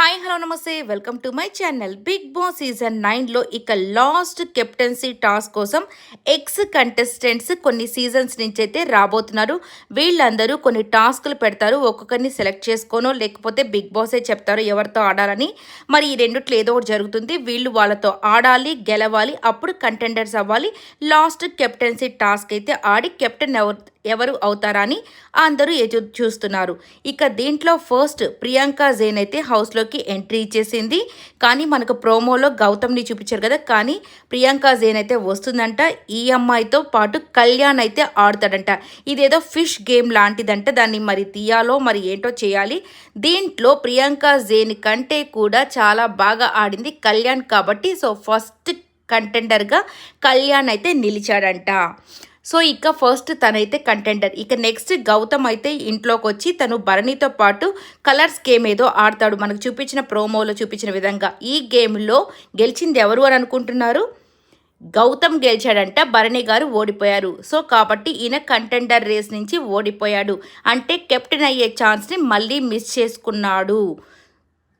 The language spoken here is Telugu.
హాయ్ హలో నమస్తే. Welcome to my channel Big Boss season నైన్లో ఇక లాస్ట్ కెప్టెన్సీ టాస్క్ కోసం ఎక్స్ కంటెస్టెంట్స్ కొన్ని సీజన్స్ నుంచి అయితే రాబోతున్నారు. వీళ్ళందరూ కొన్ని టాస్క్లు పెడతారు. ఒక్కొక్కరిని సెలెక్ట్ చేసుకోనో లేకపోతే బిగ్ బాసే చెప్తారు ఎవరితో ఆడాలని. మరి ఈ రెండుట్లో ఏదో ఒకటి జరుగుతుంది. వీళ్ళు వాళ్ళతో ఆడాలి గెలవాలి అప్పుడు కంటెండర్స్ అవ్వాలి. లాస్ట్ కెప్టెన్సీ టాస్క్ అయితే ఆడి కెప్టెన్ ఎవరు ఎవరు అవుతారా అని అందరూ ఎదురు చూస్తున్నారు. ఇక దీంట్లో ఫస్ట్ ప్రియాంక జైన్ అయితే హౌస్లోకి ఎంట్రీ ఇచ్చేసింది. కానీ మనకు ప్రోమోలో గౌతమ్ని చూపించారు కదా. కానీ ప్రియాంక జైన్ అయితే వస్తుందంట. ఈ అమ్మాయితో పాటు కళ్యాణ్ అయితే ఆడతాడంట. ఇదేదో ఫిష్ గేమ్ లాంటిదంట. దాన్ని మరి తీయాలో మరి ఏంటో చేయాలి. దీంట్లో ప్రియాంక జైన్ కంటే కూడా చాలా బాగా ఆడింది కళ్యాణ్ కాబట్టి సో ఫస్ట్ కంటెండర్గా కళ్యాణ్ అయితే నిలిచాడంట. సో ఇక ఫస్ట్ తనైతే కంటెండర్ ఇక నెక్స్ట్ గౌతమ్ అయితే ఇంట్లోకి వచ్చి తను భరణితో పాటు కలర్స్ గేమ్ ఏదో ఆడతాడు. మనకు చూపించిన ప్రోమోలో చూపించిన విధంగా. ఈ గేమ్లో గెలిచింది ఎవరు అని అనుకుంటున్నారు? గౌతమ్ గెలిచాడంట భరణి గారు ఓడిపోయారు. సో కాబట్టి ఈయన కంటెండర్ రేస్ నుంచి ఓడిపోయాడు. అంటే కెప్టెన్ అయ్యే ఛాన్స్ని మళ్ళీ మిస్ చేసుకున్నాడు.